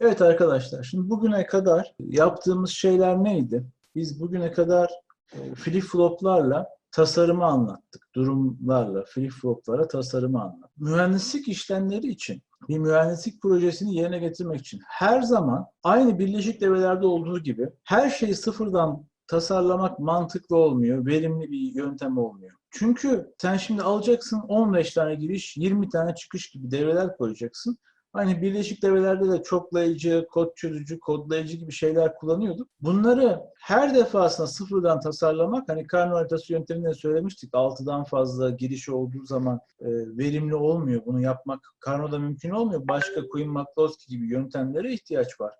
Evet arkadaşlar, şimdi bugüne kadar yaptığımız şeyler neydi? Biz bugüne kadar e, flip floplarla tasarımı anlattık. Durumlarla, flip floplara tasarımı anlattık. Mühendislik işlemleri için, bir mühendislik projesini yerine getirmek için her zaman aynı birleşik devrelerde olduğu gibi her şeyi sıfırdan tasarlamak mantıklı olmuyor, verimli bir yöntem olmuyor. Çünkü sen şimdi alacaksın 15 tane giriş, 20 tane çıkış gibi devreler koyacaksın. Hani birleşik devrelerde de çoklayıcı, kod çözücü, kodlayıcı gibi şeyler kullanıyorduk. Bunları her defasında sıfırdan tasarlamak, hani karno haritası yönteminde söylemiştik, 6'dan fazla girişi olduğu zaman e, verimli olmuyor. Bunu yapmak karnoda mümkün olmuyor. Başka Queen-McCloskey gibi yöntemlere ihtiyaç var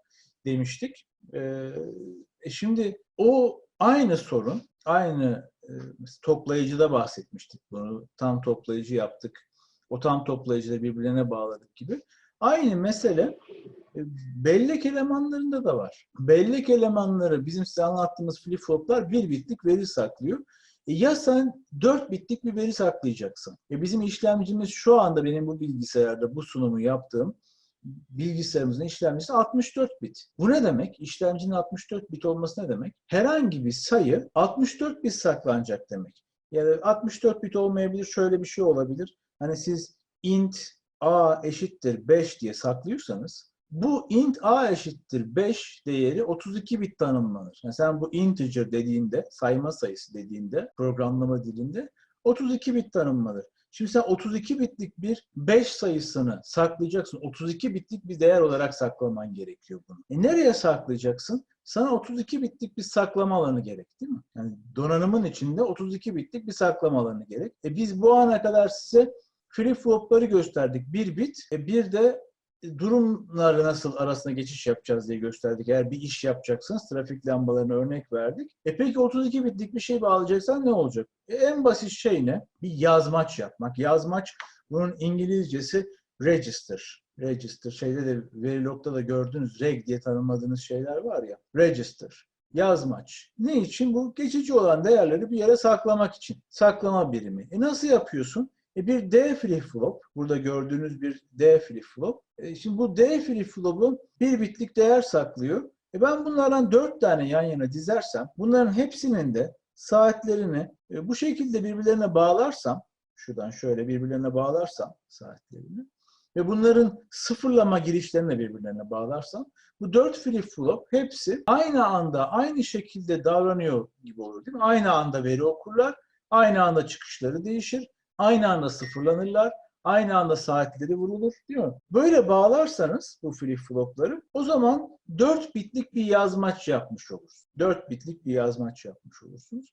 demiştik. E, e şimdi o aynı sorun, aynı e, toplayıcıda bahsetmiştik bunu. Tam toplayıcı yaptık. O tam toplayıcıları birbirlerine bağladık gibi. Aynı mesele e, bellek elemanlarında da var. Bellek elemanları bizim size anlattığımız flip floplar bir bitlik veri saklıyor. E ya sen 4 bitlik bir veri saklayacaksın. E bizim işlemcimiz şu anda benim bu bilgisayarda bu sunumu yaptığım bilgisayarımızın işlemcisi 64 bit. Bu ne demek? İşlemcinin 64 bit olması ne demek? Herhangi bir sayı 64 bit saklanacak demek. Yani 64 bit olmayabilir, şöyle bir şey olabilir. Hani siz int a eşittir 5 diye saklıyorsanız bu int a eşittir 5 değeri 32 bit tanımlanır. Yani sen bu integer dediğinde, sayma sayısı dediğinde, programlama dilinde 32 bit tanımlanır. Şimdi sen 32 bitlik bir 5 sayısını saklayacaksın. 32 bitlik bir değer olarak saklaman gerekiyor bunu. E nereye saklayacaksın? Sana 32 bitlik bir saklama alanı gerek değil mi? Yani donanımın içinde 32 bitlik bir saklama alanı gerek. E biz bu ana kadar size flip flopları gösterdik. Bir bit, e bir de durumları nasıl arasında geçiş yapacağız diye gösterdik. Eğer bir iş yapacaksınız trafik lambalarına örnek verdik. E peki 32 bitlik bir şey bağlayacaksan ne olacak? E en basit şey ne? Bir yazmaç yapmak. Yazmaç bunun İngilizcesi register. Register şeyde de Verilog'da da gördüğünüz reg diye tanımladığınız şeyler var ya. Register. Yazmaç. Ne için? Bu geçici olan değerleri bir yere saklamak için. Saklama birimi. E nasıl yapıyorsun? E bir D flip flop, burada gördüğünüz bir D flip flop. E şimdi bu D flip flop'u bir bitlik değer saklıyor. E ben bunlardan dört tane yan yana dizersem, bunların hepsinin de saatlerini e, bu şekilde birbirlerine bağlarsam, şuradan şöyle birbirlerine bağlarsam saatlerini ve bunların sıfırlama girişlerini birbirlerine bağlarsam, bu dört flip flop hepsi aynı anda, aynı şekilde davranıyor gibi olur değil mi? Aynı anda veri okurlar, aynı anda çıkışları değişir Aynı anda sıfırlanırlar. Aynı anda saatleri vurulur değil mi? Böyle bağlarsanız bu flip flopları o zaman 4 bitlik bir yazmaç yapmış olursunuz. 4 bitlik bir yazmaç yapmış olursunuz.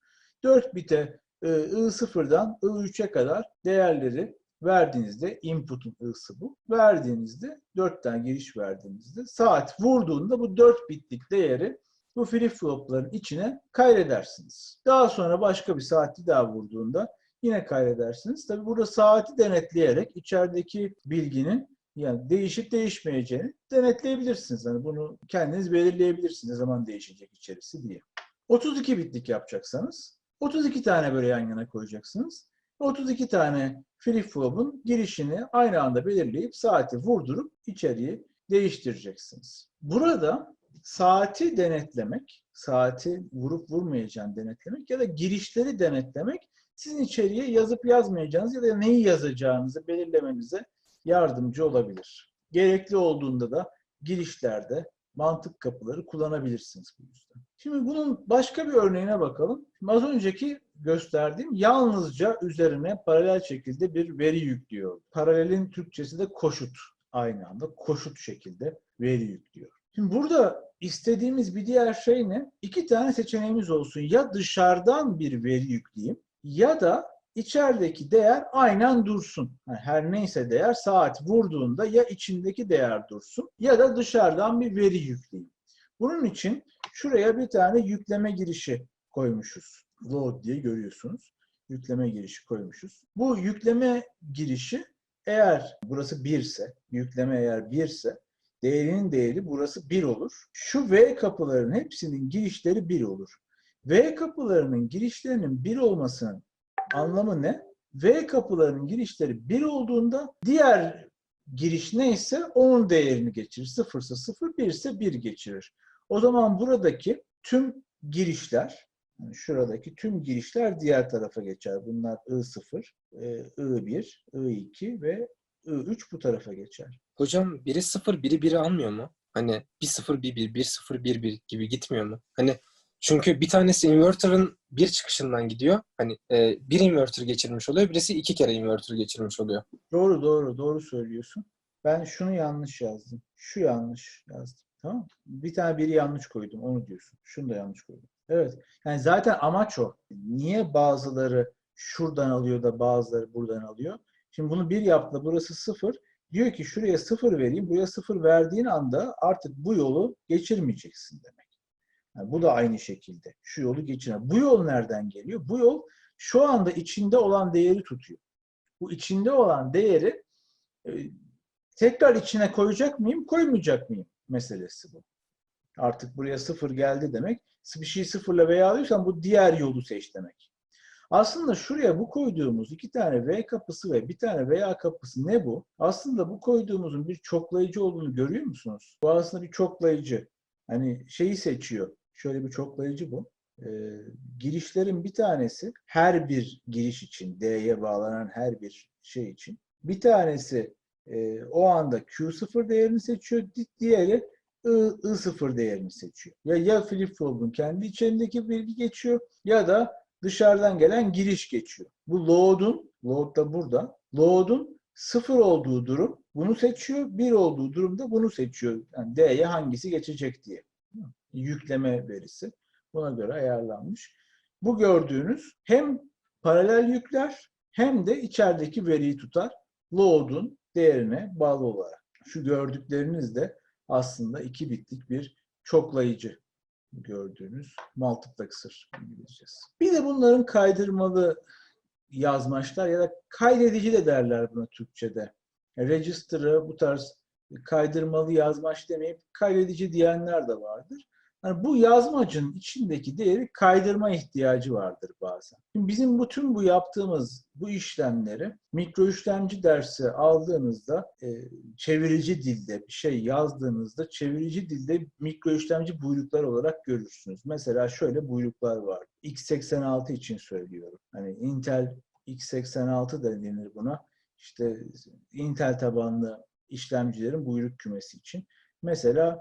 4 bite I0'dan I3'e kadar değerleri verdiğinizde input'un I'sı bu. Verdiğinizde 4 tane giriş verdiğinizde saat vurduğunda bu 4 bitlik değeri bu flip flopların içine kaydedersiniz. Daha sonra başka bir saati daha vurduğunda yine kaydedersiniz. Tabi burada saati denetleyerek içerideki bilginin yani değişip değişmeyeceğini denetleyebilirsiniz. Yani bunu kendiniz belirleyebilirsiniz ne zaman değişecek içerisi diye. 32 bitlik yapacaksanız 32 tane böyle yan yana koyacaksınız. 32 tane flip flop'un girişini aynı anda belirleyip saati vurdurup içeriği değiştireceksiniz. Burada saati denetlemek, saati vurup vurmayacağını denetlemek ya da girişleri denetlemek sizin içeriye yazıp yazmayacağınız ya da neyi yazacağınızı belirlemenize yardımcı olabilir. Gerekli olduğunda da girişlerde mantık kapıları kullanabilirsiniz bu yüzden. Şimdi bunun başka bir örneğine bakalım. Şimdi az önceki gösterdiğim yalnızca üzerine paralel şekilde bir veri yüklüyor. Paralelin Türkçesi de koşut. Aynı anda koşut şekilde veri yüklüyor. Şimdi burada istediğimiz bir diğer şey ne? İki tane seçeneğimiz olsun. Ya dışarıdan bir veri yükleyeyim ya da içerideki değer aynen dursun. Yani her neyse değer saat vurduğunda ya içindeki değer dursun ya da dışarıdan bir veri yükleyin. Bunun için şuraya bir tane yükleme girişi koymuşuz. Load diye görüyorsunuz. Yükleme girişi koymuşuz. Bu yükleme girişi eğer burası 1 ise, yükleme eğer 1 ise değerinin değeri burası 1 olur. Şu V kapıların hepsinin girişleri 1 olur. V kapılarının girişlerinin 1 olmasının anlamı ne? V kapılarının girişleri 1 olduğunda diğer giriş neyse onun değerini geçirir. Sıfırsa sıfır, bir ise bir geçirir. O zaman buradaki tüm girişler, şuradaki tüm girişler diğer tarafa geçer. Bunlar I0, e, I1, I2 ve I3 bu tarafa geçer. Hocam biri 0, biri 1'i almıyor mu? Hani 1 0 1 1 1 0 1 1 gibi gitmiyor mu? Hani çünkü bir tanesi inverter'ın bir çıkışından gidiyor. Hani e, bir inverter geçirmiş oluyor. Birisi iki kere inverter geçirmiş oluyor. Doğru doğru doğru söylüyorsun. Ben şunu yanlış yazdım. Şu yanlış yazdım. Tamam? Bir tane biri yanlış koydum. Onu diyorsun. Şunu da yanlış koydum. Evet. Yani zaten amaç o. Niye bazıları şuradan alıyor da bazıları buradan alıyor? Şimdi bunu bir yaptı. Burası sıfır. Diyor ki şuraya sıfır vereyim. Buraya sıfır verdiğin anda artık bu yolu geçirmeyeceksin demek. Yani bu da aynı şekilde. Şu yolu geçirme. Bu yol nereden geliyor? Bu yol şu anda içinde olan değeri tutuyor. Bu içinde olan değeri e, tekrar içine koyacak mıyım, koymayacak mıyım meselesi bu. Artık buraya sıfır geldi demek. Bir şeyi sıfırla veya alıyorsan bu diğer yolu seç demek. Aslında şuraya bu koyduğumuz iki tane V kapısı ve bir tane VA kapısı ne bu? Aslında bu koyduğumuzun bir çoklayıcı olduğunu görüyor musunuz? Bu aslında bir çoklayıcı. Hani şeyi seçiyor. Şöyle bir çoklayıcı bu. Ee, girişlerin bir tanesi her bir giriş için, D'ye bağlanan her bir şey için. Bir tanesi e, o anda Q0 değerini seçiyor, di- diğeri I, I0 değerini seçiyor. Ya ya flip-flop'un kendi içindeki bilgi geçiyor ya da dışarıdan gelen giriş geçiyor. Bu load'un, load da burada, load'un sıfır olduğu durum bunu seçiyor, bir olduğu durumda bunu seçiyor. Yani D'ye hangisi geçecek diye. Yükleme verisi buna göre ayarlanmış. Bu gördüğünüz hem paralel yükler hem de içerideki veriyi tutar. Load'un değerine bağlı olarak. Şu gördükleriniz de aslında iki bitlik bir çoklayıcı gördüğünüz multiplexer İngilizcesi. Bir de bunların kaydırmalı yazmaçlar ya da kaydedici de derler buna Türkçe'de. Register'ı bu tarz kaydırmalı yazmaç demeyip kaydedici diyenler de vardır. Yani bu yazmacın içindeki değeri kaydırma ihtiyacı vardır bazen. Şimdi bizim bütün bu yaptığımız bu işlemleri mikro işlemci dersi aldığınızda e, çevirici dilde bir şey yazdığınızda çevirici dilde mikro işlemci buyruklar olarak görürsünüz. Mesela şöyle buyruklar var. x86 için söylüyorum. Hani Intel x86 da denir buna. İşte Intel tabanlı işlemcilerin buyruk kümesi için. Mesela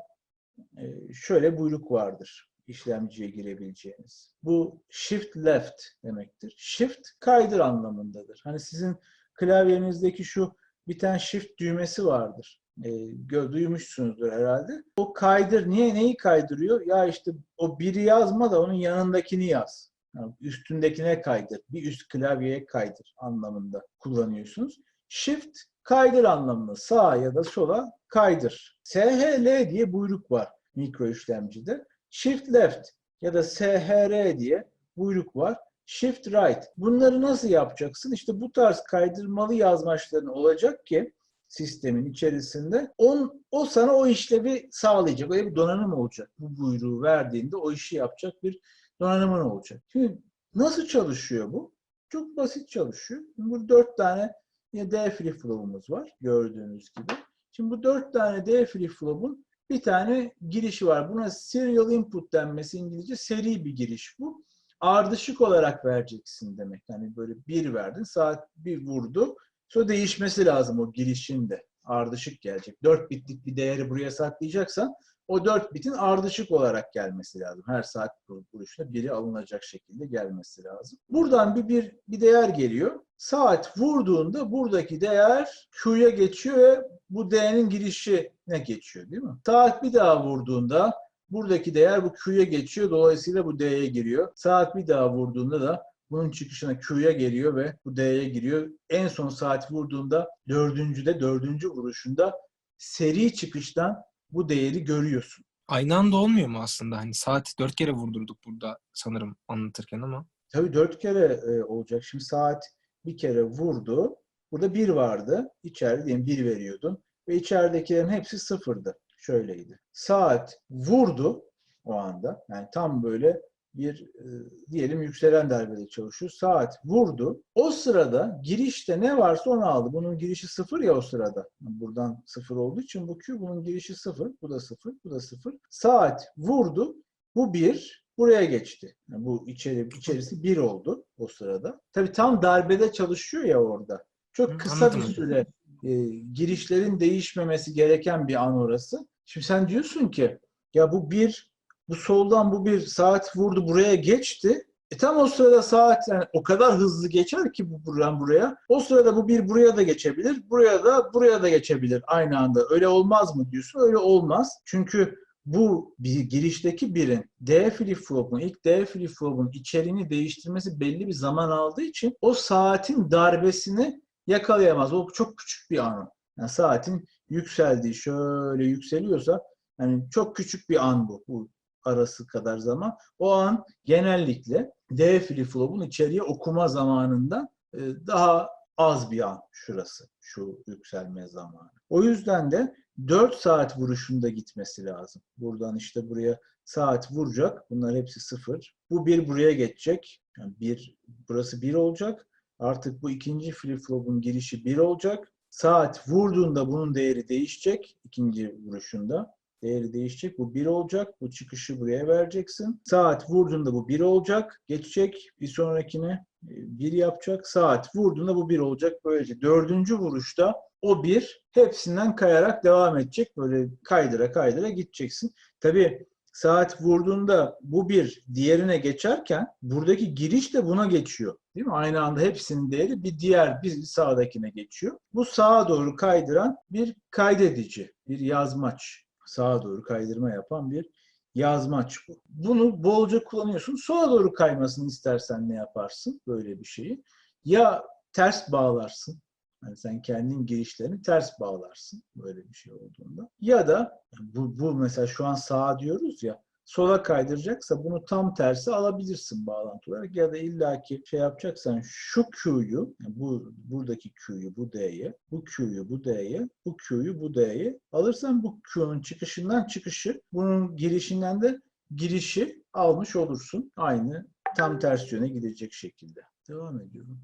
şöyle buyruk vardır işlemciye girebileceğiniz. Bu shift left demektir. Shift kaydır anlamındadır. Hani sizin klavyenizdeki şu bir tane shift düğmesi vardır. E, duymuşsunuzdur herhalde. O kaydır. Niye neyi kaydırıyor? Ya işte o biri yazma da onun yanındakini yaz. Yani üstündekine kaydır. Bir üst klavyeye kaydır anlamında kullanıyorsunuz. Shift kaydır anlamında sağa ya da sola kaydır. SHL diye buyruk var mikro işlemcide. Shift left ya da SHR diye buyruk var. Shift right. Bunları nasıl yapacaksın? İşte bu tarz kaydırmalı yazmaçların olacak ki sistemin içerisinde on, o sana o işlevi sağlayacak. Öyle bir donanım olacak. Bu buyruğu verdiğinde o işi yapacak bir donanımın olacak. Şimdi nasıl çalışıyor bu? Çok basit çalışıyor. Burada dört tane D flip-flop'umuz var gördüğünüz gibi. Şimdi bu dört tane D flip-flop'un bir tane girişi var. Buna serial input denmesi İngilizce seri bir giriş bu. Ardışık olarak vereceksin demek. Yani böyle bir verdin, saat bir vurdu. Sonra değişmesi lazım o girişin de. Ardışık gelecek. 4 bitlik bir değeri buraya saklayacaksan o 4 bitin ardışık olarak gelmesi lazım. Her saat vuruşunda biri alınacak şekilde gelmesi lazım. Buradan bir, bir, bir değer geliyor. Saat vurduğunda buradaki değer Q'ya geçiyor ve bu D'nin girişine geçiyor değil mi? Saat bir daha vurduğunda buradaki değer bu Q'ya geçiyor. Dolayısıyla bu D'ye giriyor. Saat bir daha vurduğunda da bunun çıkışına Q'ya geliyor ve bu D'ye giriyor. En son saat vurduğunda dördüncüde, dördüncü vuruşunda seri çıkıştan bu değeri görüyorsun. Aynı anda olmuyor mu aslında? Hani saat dört kere vurdurduk burada sanırım anlatırken ama. Tabii dört kere e, olacak. Şimdi saat bir kere vurdu. Burada bir vardı. İçeride diyelim bir veriyordun. Ve içeridekilerin hepsi sıfırdı. Şöyleydi. Saat vurdu o anda. Yani tam böyle bir e, diyelim yükselen darbede çalışıyor. Saat vurdu. O sırada girişte ne varsa onu aldı. Bunun girişi sıfır ya o sırada. Buradan sıfır olduğu için bu Q bunun girişi sıfır. Bu da sıfır. Bu da sıfır. Saat vurdu. Bu bir. Buraya geçti. Yani bu içeri, içerisi bir oldu o sırada. Tabii tam darbede çalışıyor ya orada. Çok kısa bir süre e, girişlerin değişmemesi gereken bir an orası. Şimdi sen diyorsun ki ya bu bir, bu soldan bu bir saat vurdu buraya geçti. E tam o sırada saat yani o kadar hızlı geçer ki bu buradan buraya. O sırada bu bir buraya da geçebilir. Buraya da buraya da geçebilir aynı anda. Öyle olmaz mı diyorsun? Öyle olmaz. Çünkü bu bir girişteki birin D flip flop'un ilk D flip flop'un içeriğini değiştirmesi belli bir zaman aldığı için o saatin darbesini yakalayamaz. O çok küçük bir an. Yani saatin yükseldiği şöyle yükseliyorsa yani çok küçük bir an bu. Bu arası kadar zaman. O an genellikle D flip flop'un içeriye okuma zamanında e, daha az bir an şurası. Şu yükselme zamanı. O yüzden de 4 saat vuruşunda gitmesi lazım. Buradan işte buraya saat vuracak. Bunlar hepsi sıfır. Bu bir buraya geçecek. Yani bir, burası bir olacak. Artık bu ikinci flip flop'un girişi bir olacak. Saat vurduğunda bunun değeri değişecek. ikinci vuruşunda. Değeri değişecek. Bu 1 olacak. Bu çıkışı buraya vereceksin. Saat vurduğunda bu 1 olacak. Geçecek. Bir sonrakine 1 yapacak. Saat vurduğunda bu 1 olacak. Böylece dördüncü vuruşta o 1 hepsinden kayarak devam edecek. Böyle kaydıra kaydıra gideceksin. Tabii saat vurduğunda bu bir diğerine geçerken buradaki giriş de buna geçiyor. Değil mi? Aynı anda hepsinin değeri bir diğer bir sağdakine geçiyor. Bu sağa doğru kaydıran bir kaydedici, bir yazmaç. Sağa doğru kaydırma yapan bir yazmaç bu. Bunu bolca kullanıyorsun. Sola doğru kaymasını istersen ne yaparsın böyle bir şeyi? Ya ters bağlarsın. Yani sen kendin girişlerini ters bağlarsın böyle bir şey olduğunda. Ya da bu, bu mesela şu an sağa diyoruz ya sola kaydıracaksa bunu tam tersi alabilirsin bağlantı olarak ya da illaki şey yapacaksan şu Q'yu bu buradaki Q'yu bu D'ye, bu Q'yu bu D'ye, bu Q'yu bu D'ye alırsan bu Q'nun çıkışından çıkışı, bunun girişinden de girişi almış olursun. Aynı tam ters yöne gidecek şekilde. Devam ediyorum.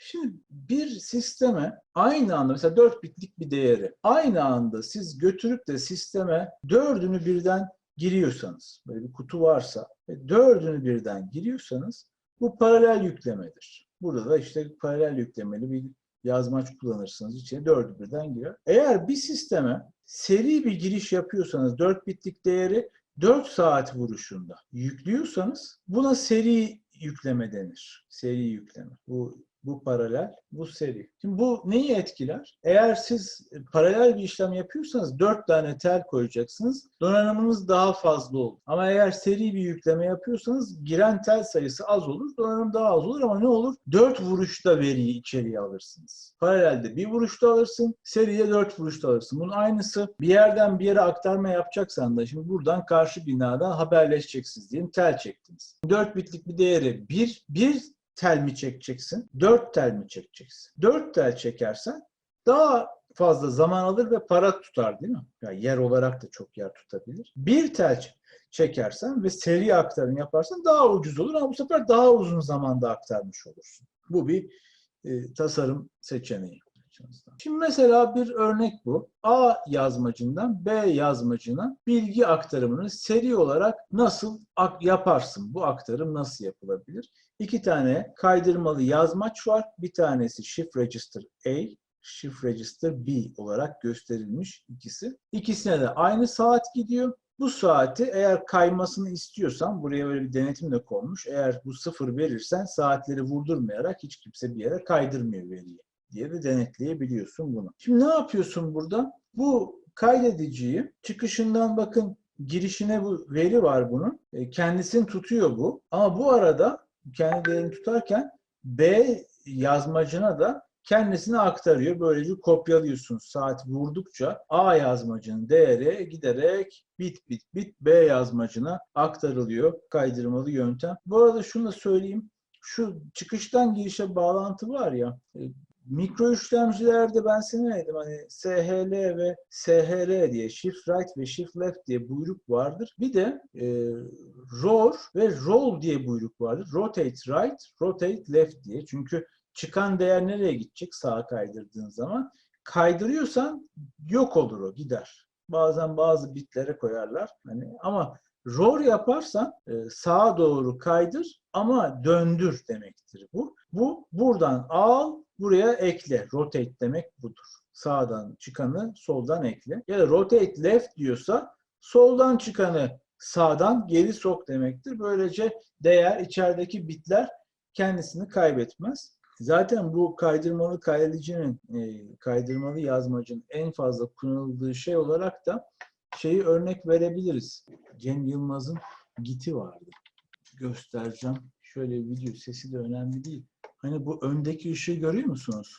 Şimdi bir sisteme aynı anda mesela 4 bitlik bir değeri aynı anda siz götürüp de sisteme dördünü birden giriyorsanız, böyle bir kutu varsa ve dördünü birden giriyorsanız bu paralel yüklemedir. Burada da işte paralel yüklemeli bir yazmaç kullanırsınız. İçine dördü birden girer. Eğer bir sisteme seri bir giriş yapıyorsanız 4 bitlik değeri 4 saat vuruşunda yüklüyorsanız buna seri yükleme denir. Seri yükleme. Bu bu paralel, bu seri. Şimdi bu neyi etkiler? Eğer siz paralel bir işlem yapıyorsanız 4 tane tel koyacaksınız. Donanımınız daha fazla olur. Ama eğer seri bir yükleme yapıyorsanız giren tel sayısı az olur. Donanım daha az olur ama ne olur? 4 vuruşta veriyi içeriye alırsınız. Paralelde bir vuruşta alırsın, seride 4 vuruşta alırsın. Bunun aynısı bir yerden bir yere aktarma yapacaksan da şimdi buradan karşı binadan haberleşeceksiniz diyelim. Tel çektiniz. 4 bitlik bir değeri 1, 1 tel mi çekeceksin? Dört tel mi çekeceksin? Dört tel çekersen daha fazla zaman alır ve para tutar değil mi? Yani yer olarak da çok yer tutabilir. Bir tel çekersen ve seri aktarım yaparsan daha ucuz olur ama bu sefer daha uzun zamanda aktarmış olursun. Bu bir e, tasarım seçeneği. Şimdi mesela bir örnek bu. A yazmacından B yazmacına bilgi aktarımını seri olarak nasıl yaparsın? Bu aktarım nasıl yapılabilir? İki tane kaydırmalı yazmaç var. Bir tanesi Shift Register A, Shift Register B olarak gösterilmiş ikisi. İkisine de aynı saat gidiyor. Bu saati eğer kaymasını istiyorsan buraya böyle bir denetim de konmuş. Eğer bu sıfır verirsen saatleri vurdurmayarak hiç kimse bir yere kaydırmıyor veriyi diye de denetleyebiliyorsun bunu. Şimdi ne yapıyorsun burada? Bu kaydediciyi çıkışından bakın girişine bu veri var bunun. E, kendisini tutuyor bu. Ama bu arada kendi değerini tutarken B yazmacına da kendisini aktarıyor. Böylece kopyalıyorsun. Saat vurdukça A yazmacının değeri giderek bit bit bit B yazmacına aktarılıyor. Kaydırmalı yöntem. Bu arada şunu da söyleyeyim. Şu çıkıştan girişe bağlantı var ya Mikro işlemcilerde ben dedim hani SHL ve SHR diye shift right ve shift left diye buyruk vardır. Bir de e, ROR ve roll diye buyruk vardır. Rotate right, rotate left diye. Çünkü çıkan değer nereye gidecek sağa kaydırdığın zaman? Kaydırıyorsan yok olur o gider. Bazen bazı bitlere koyarlar. Hani ama ROR yaparsan e, sağa doğru kaydır ama döndür demektir bu. Bu buradan al, buraya ekle. Rotate demek budur. Sağdan çıkanı soldan ekle. Ya da rotate left diyorsa soldan çıkanı sağdan geri sok demektir. Böylece değer içerideki bitler kendisini kaybetmez. Zaten bu kaydırmalı kaydedicinin, e, kaydırmalı yazmacın en fazla kullanıldığı şey olarak da şeyi örnek verebiliriz. Cem Yılmaz'ın Git'i vardı. Göstereceğim. Şöyle video sesi de önemli değil. Hani bu öndeki ışığı görüyor musunuz?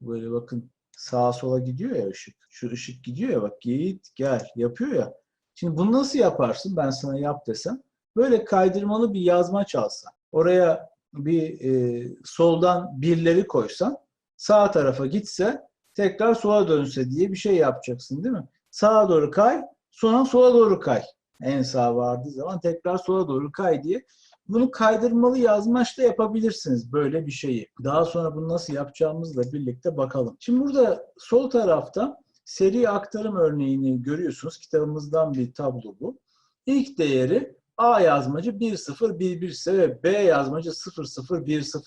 Böyle bakın sağa sola gidiyor ya ışık. Şu ışık gidiyor ya bak git gel yapıyor ya. Şimdi bunu nasıl yaparsın ben sana yap desem? Böyle kaydırmalı bir yazma çalsan. Oraya bir e, soldan birleri koysan sağ tarafa gitse tekrar sola dönse diye bir şey yapacaksın değil mi? Sağa doğru kay sonra sola doğru kay. En sağa vardığı zaman tekrar sola doğru kay diye bunu kaydırmalı yazmaçla yapabilirsiniz böyle bir şeyi. Daha sonra bunu nasıl yapacağımızla birlikte bakalım. Şimdi burada sol tarafta seri aktarım örneğini görüyorsunuz. Kitabımızdan bir tablo bu. İlk değeri A yazmacı 1011 ise ve B yazmacı 0010 ise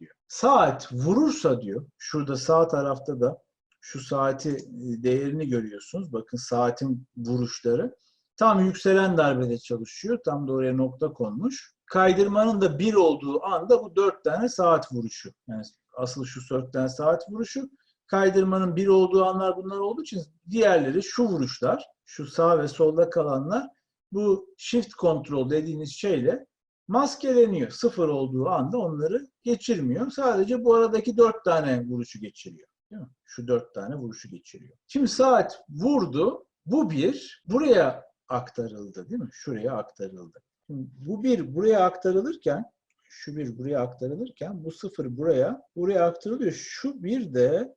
diyor. Saat vurursa diyor. Şurada sağ tarafta da şu saati e, değerini görüyorsunuz. Bakın saatin vuruşları. Tam yükselen darbede çalışıyor. Tam da oraya nokta konmuş. Kaydırmanın da bir olduğu anda bu dört tane saat vuruşu. Yani asıl şu dört tane saat vuruşu. Kaydırmanın bir olduğu anlar bunlar olduğu için diğerleri şu vuruşlar. Şu sağ ve solda kalanlar bu shift kontrol dediğiniz şeyle maskeleniyor. Sıfır olduğu anda onları geçirmiyor. Sadece bu aradaki dört tane vuruşu geçiriyor. Değil mi? Şu dört tane vuruşu geçiriyor. Şimdi saat vurdu. Bu bir buraya aktarıldı değil mi? Şuraya aktarıldı. Şimdi bu bir buraya aktarılırken şu bir buraya aktarılırken bu sıfır buraya buraya aktarılıyor. Şu bir de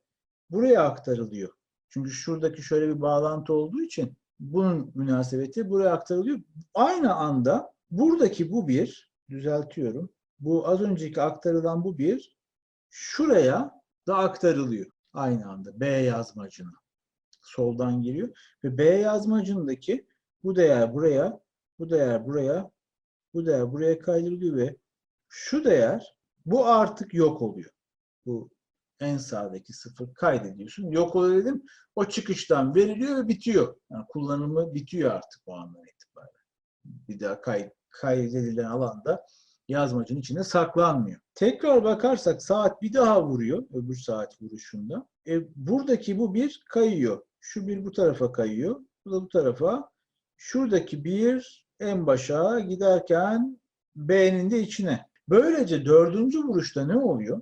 buraya aktarılıyor. Çünkü şuradaki şöyle bir bağlantı olduğu için bunun münasebeti buraya aktarılıyor. Aynı anda buradaki bu bir düzeltiyorum. Bu az önceki aktarılan bu bir şuraya da aktarılıyor aynı anda B yazmacına. Soldan giriyor ve B yazmacındaki bu değer buraya, bu değer buraya, bu değer buraya kaydırılıyor ve şu değer bu artık yok oluyor. Bu en sağdaki sıfır kaydediyorsun. Yok oluyor dedim. O çıkıştan veriliyor ve bitiyor. Yani kullanımı bitiyor artık o andan itibaren. Bir daha kay, kaydedilen alanda yazmacının içinde saklanmıyor. Tekrar bakarsak saat bir daha vuruyor öbür saat vuruşunda. E, buradaki bu bir kayıyor. Şu bir bu tarafa kayıyor. Bu da bu tarafa. Şuradaki bir en başa giderken B'nin de içine. Böylece dördüncü vuruşta ne oluyor?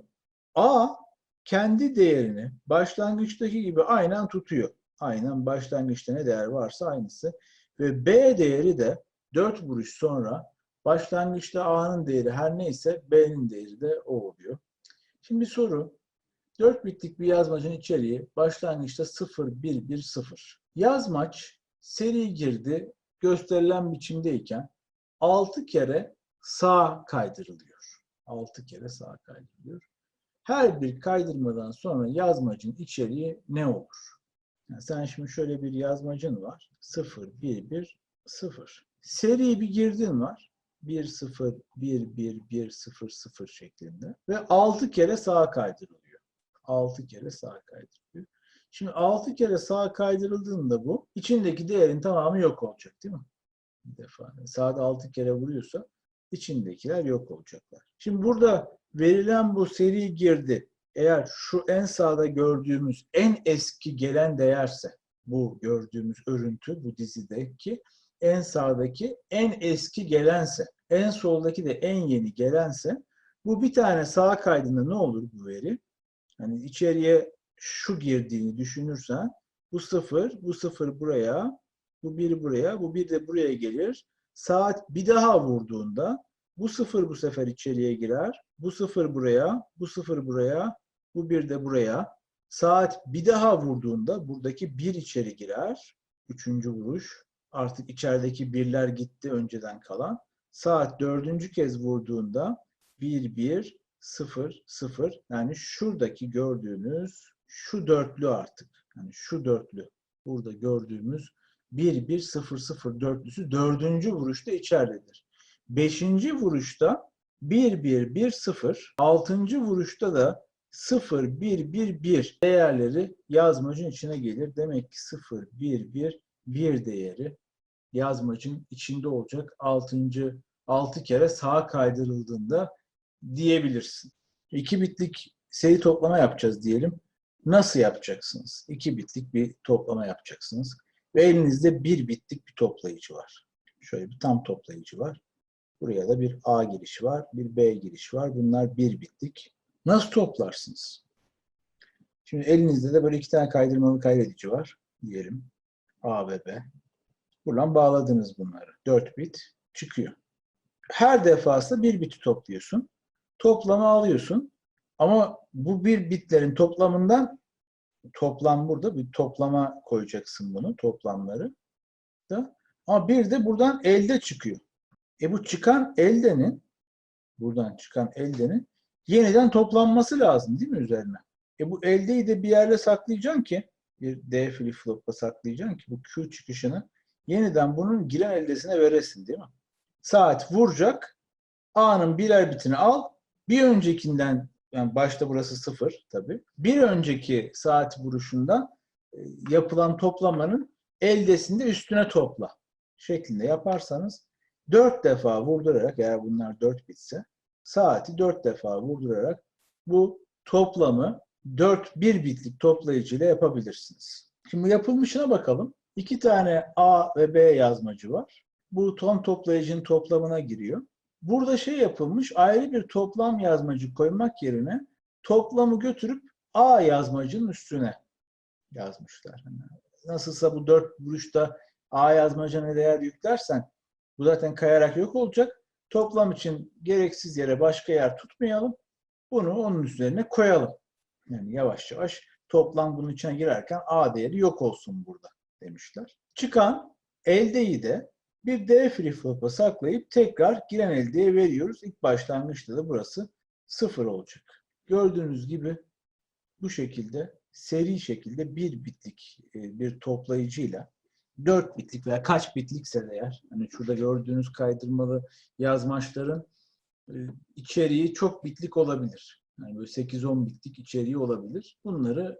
A kendi değerini başlangıçtaki gibi aynen tutuyor. Aynen başlangıçta ne değer varsa aynısı. Ve B değeri de 4 vuruş sonra başlangıçta A'nın değeri her neyse B'nin değeri de o oluyor. Şimdi soru. 4 bitlik bir yazmacın içeriği başlangıçta 0, 1, 1, 0. Yazmaç seri girdi gösterilen biçimdeyken 6 kere sağ kaydırılıyor. 6 kere sağ kaydırılıyor her bir kaydırmadan sonra yazmacın içeriği ne olur? Yani sen şimdi şöyle bir yazmacın var. 0, 1, 1, 0. Seri bir girdin var. 1, 0, 1, 1, 1, 0, 0 şeklinde. Ve 6 kere sağa kaydırılıyor. 6 kere sağa kaydırılıyor. Şimdi 6 kere sağa kaydırıldığında bu içindeki değerin tamamı yok olacak değil mi? Bir defa. Sağda 6 kere vuruyorsa içindekiler yok olacaklar. Şimdi burada verilen bu seri girdi eğer şu en sağda gördüğümüz en eski gelen değerse bu gördüğümüz örüntü bu dizideki en sağdaki en eski gelense en soldaki de en yeni gelense bu bir tane sağa kaydında ne olur bu veri? Hani içeriye şu girdiğini düşünürsen bu sıfır, bu sıfır buraya, bu bir buraya, bu bir de buraya gelir. Saat bir daha vurduğunda bu sıfır bu sefer içeriye girer. Bu sıfır buraya, bu sıfır buraya, Bu bir de buraya. Saat bir daha vurduğunda buradaki bir içeri girer. Üçüncü vuruş. Artık içerideki birler gitti önceden kalan. Saat dördüncü kez vurduğunda 1, 1, 0, 0. Yani şuradaki gördüğünüz şu dörtlü artık. Yani şu dörtlü. Burada gördüğümüz 1, 1, 0, 0 dörtlüsü dördüncü vuruşta içeridedir. Beşinci vuruşta 1, 1, 1, 0. Altıncı vuruşta da 0, 1, 1, 1 değerleri yazmacın içine gelir. Demek ki 0, 1, 1, 1 değeri yazmacın içinde olacak. Altıncı 6 kere sağa kaydırıldığında diyebilirsin. 2 bitlik seri toplama yapacağız diyelim. Nasıl yapacaksınız? 2 bitlik bir toplama yapacaksınız. Ve elinizde 1 bitlik bir toplayıcı var. Şöyle bir tam toplayıcı var. Buraya da bir A girişi var, bir B girişi var. Bunlar 1 bitlik. Nasıl toplarsınız? Şimdi elinizde de böyle iki tane kaydırmalı kaydedici var diyelim. A ve B. Buradan bağladınız bunları. 4 bit çıkıyor. Her defasında bir biti topluyorsun. Toplamı alıyorsun. Ama bu bir bitlerin toplamından toplam burada bir toplama koyacaksın bunu toplamları da. Ama bir de buradan elde çıkıyor. E bu çıkan eldenin buradan çıkan eldenin yeniden toplanması lazım değil mi üzerine? E bu eldeyi de bir yerde saklayacaksın ki bir D flip flop'a saklayacaksın ki bu Q çıkışını yeniden bunun giren eldesine veresin değil mi? Saat vuracak. A'nın birer bitini al. Bir öncekinden yani başta burası sıfır tabii. Bir önceki saat vuruşundan e, yapılan toplamanın eldesinde üstüne topla şeklinde yaparsanız dört defa vurdurarak eğer bunlar dört bitse saati dört defa vurdurarak bu toplamı 4 bir bitlik toplayıcıyla yapabilirsiniz. Şimdi yapılmışına bakalım. İki tane A ve B yazmacı var. Bu ton toplayıcının toplamına giriyor. Burada şey yapılmış, ayrı bir toplam yazmacı koymak yerine toplamı götürüp A yazmacının üstüne yazmışlar. Nasılsa bu dört vuruşta A yazmacına değer yüklersen bu zaten kayarak yok olacak. Toplam için gereksiz yere başka yer tutmayalım. Bunu onun üzerine koyalım. Yani yavaş yavaş toplam bunun içine girerken A değeri yok olsun burada demişler. Çıkan eldeyi de bir D flip flop'a saklayıp tekrar giren eldeye veriyoruz. İlk başlangıçta da burası sıfır olacak. Gördüğünüz gibi bu şekilde seri şekilde bir bitlik e, bir toplayıcıyla 4 bitlik veya kaç bitlikse de eğer hani şurada gördüğünüz kaydırmalı yazmaçların e, içeriği çok bitlik olabilir. Yani böyle 8-10 bitlik içeriği olabilir. Bunları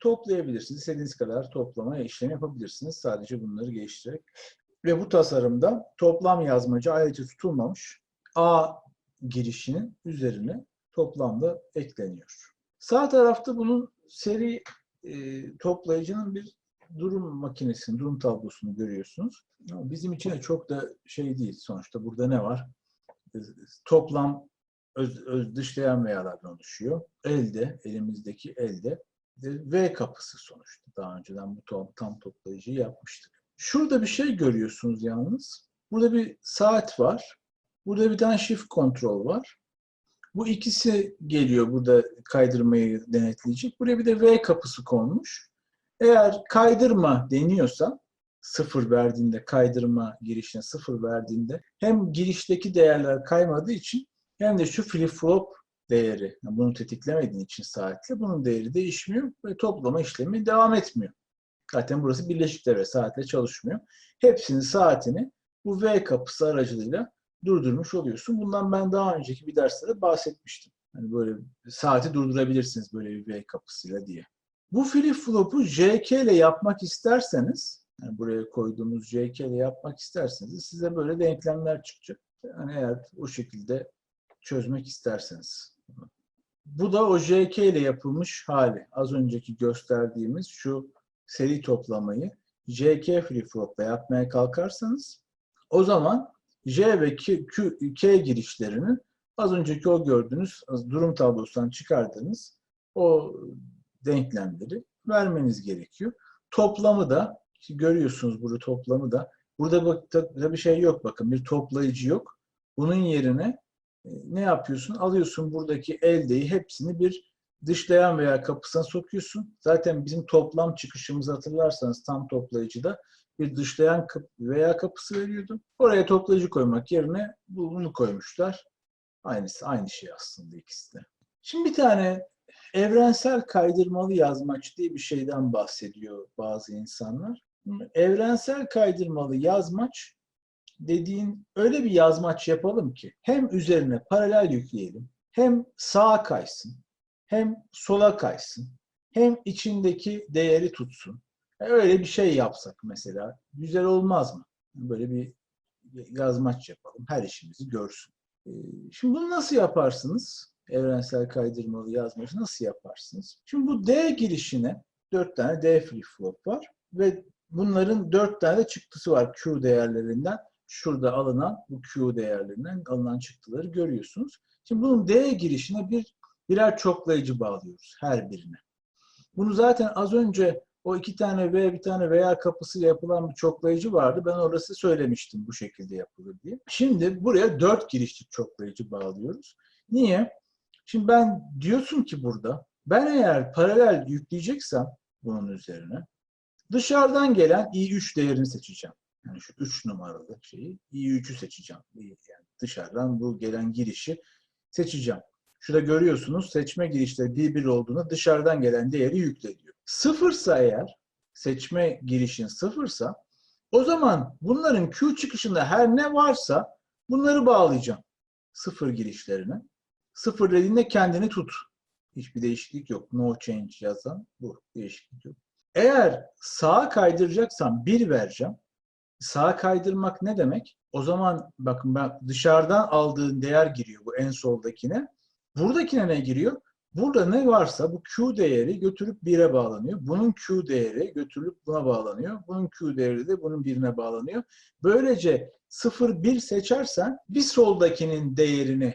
toplayabilirsiniz. İstediğiniz kadar toplama işlemi yapabilirsiniz. Sadece bunları geliştirerek. Ve bu tasarımda toplam yazmacı ayrıca tutulmamış A girişinin üzerine toplamda ekleniyor. Sağ tarafta bunun seri e, toplayıcının bir durum makinesini, durum tablosunu görüyorsunuz. Bizim için de çok da şey değil. Sonuçta burada ne var? E, Toplam öz, öz dışlayan veyalardan oluşuyor. Elde, elimizdeki elde de V kapısı sonuçta. Daha önceden bu tam, tam toplayıcıyı yapmıştık. Şurada bir şey görüyorsunuz yalnız. Burada bir saat var. Burada bir tane shift kontrol var. Bu ikisi geliyor burada kaydırmayı denetleyecek. Buraya bir de V kapısı konmuş. Eğer kaydırma deniyorsa sıfır verdiğinde kaydırma girişine sıfır verdiğinde hem girişteki değerler kaymadığı için hem de şu flip flop değeri yani bunu tetiklemediğin için saatle bunun değeri değişmiyor ve toplama işlemi devam etmiyor. Zaten burası birleşik devre saatle çalışmıyor. Hepsinin saatini bu V kapısı aracılığıyla durdurmuş oluyorsun. Bundan ben daha önceki bir derste de bahsetmiştim. Hani böyle saati durdurabilirsiniz böyle bir V kapısıyla diye. Bu flip flop'u JK ile yapmak isterseniz, yani buraya koyduğumuz JK ile yapmak isterseniz size böyle denklemler çıkacak. Yani eğer o şekilde çözmek isterseniz. Bu da o JK ile yapılmış hali. Az önceki gösterdiğimiz şu seri toplamayı JK flip flop'la yapmaya kalkarsanız o zaman J ve K, Q, K girişlerinin az önceki o gördüğünüz durum tablosundan çıkardığınız o denklemleri vermeniz gerekiyor. Toplamı da görüyorsunuz burada toplamı da burada bak tabii şey yok bakın bir toplayıcı yok. Bunun yerine ne yapıyorsun? Alıyorsun buradaki eldeyi hepsini bir dışlayan veya kapısına sokuyorsun. Zaten bizim toplam çıkışımızı hatırlarsanız tam toplayıcıda bir dışlayan veya kapısı veriyordu. Oraya toplayıcı koymak yerine bunu koymuşlar. Aynısı aynı şey aslında ikisi de. Şimdi bir tane evrensel kaydırmalı yazmaç diye bir şeyden bahsediyor bazı insanlar. Evrensel kaydırmalı yazmaç dediğin öyle bir yazmaç yapalım ki hem üzerine paralel yükleyelim, hem sağa kaysın, hem sola kaysın, hem içindeki değeri tutsun. E, Öyle bir şey yapsak mesela güzel olmaz mı? Böyle bir yazmaç yapalım, her işimizi görsün. Ee, Şimdi bunu nasıl yaparsınız? Evrensel kaydırmalı yazmacı nasıl yaparsınız? Şimdi bu D girişine dört tane D flip flop var ve bunların dört tane de çıktısı var Q değerlerinden. Şurada alınan bu Q değerlerinden alınan çıktıları görüyorsunuz. Şimdi bunun D girişine bir birer çoklayıcı bağlıyoruz her birine. Bunu zaten az önce o iki tane V bir tane veya kapısıyla yapılan bir çoklayıcı vardı. Ben orası söylemiştim bu şekilde yapılır diye. Şimdi buraya dört girişlik çoklayıcı bağlıyoruz. Niye? Şimdi ben diyorsun ki burada ben eğer paralel yükleyeceksem bunun üzerine dışarıdan gelen i3 değerini seçeceğim. Yani şu 3 numaralı şeyi i3'ü seçeceğim. Yani dışarıdan bu gelen girişi seçeceğim. Şurada görüyorsunuz seçme girişleri bir olduğunu dışarıdan gelen değeri yükle. Sıfırsa eğer seçme girişin sıfırsa o zaman bunların Q çıkışında her ne varsa bunları bağlayacağım. Sıfır girişlerine. Sıfır dediğinde kendini tut. Hiçbir değişiklik yok. No change yazan bu. Değişiklik yok. Eğer sağa kaydıracaksam bir vereceğim. Sağa kaydırmak ne demek? O zaman bakın ben dışarıdan aldığın değer giriyor bu en soldakine. Buradakine ne giriyor? Burada ne varsa bu Q değeri götürüp 1'e bağlanıyor. Bunun Q değeri götürülüp buna bağlanıyor. Bunun Q değeri de bunun birine bağlanıyor. Böylece 0-1 seçersen bir soldakinin değerini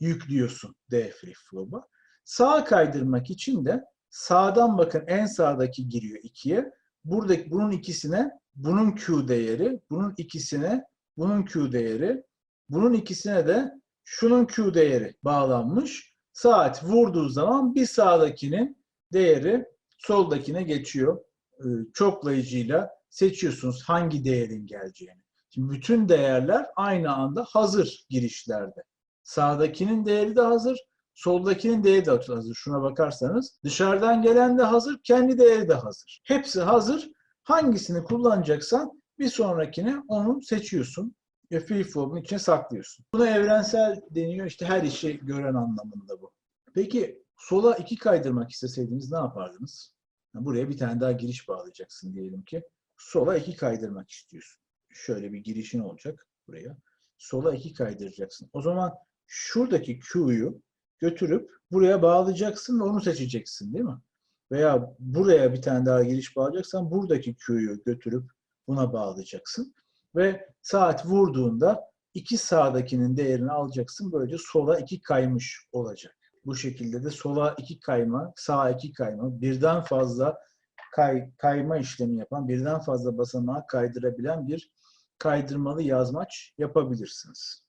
yüklüyorsun D flip flop'a. Sağa kaydırmak için de sağdan bakın en sağdaki giriyor 2'ye. Buradaki bunun ikisine bunun Q değeri, bunun ikisine bunun Q değeri, bunun ikisine de şunun Q değeri bağlanmış. Saat vurduğu zaman bir sağdakinin değeri soldakine geçiyor. Ee, Çoklayıcıyla seçiyorsunuz hangi değerin geleceğini. Şimdi bütün değerler aynı anda hazır girişlerde. Sağdakinin değeri de hazır, soldakinin de hazır. Şuna bakarsanız dışarıdan gelen de hazır, kendi de hazır. Hepsi hazır. Hangisini kullanacaksan bir sonrakine onu seçiyorsun ve form'un içine saklıyorsun. Buna evrensel deniyor. İşte her işi gören anlamında bu. Peki sola iki kaydırmak isteseydiniz ne yapardınız? Buraya bir tane daha giriş bağlayacaksın diyelim ki. Sola iki kaydırmak istiyorsun. Şöyle bir girişin olacak buraya. Sola iki kaydıracaksın. O zaman şuradaki Q'yu götürüp buraya bağlayacaksın ve onu seçeceksin değil mi? Veya buraya bir tane daha giriş bağlayacaksan buradaki Q'yu götürüp buna bağlayacaksın. Ve saat vurduğunda iki sağdakinin değerini alacaksın. Böylece sola iki kaymış olacak. Bu şekilde de sola iki kayma, sağa iki kayma, birden fazla kay, kayma işlemi yapan, birden fazla basamağı kaydırabilen bir kaydırmalı yazmaç yapabilirsiniz.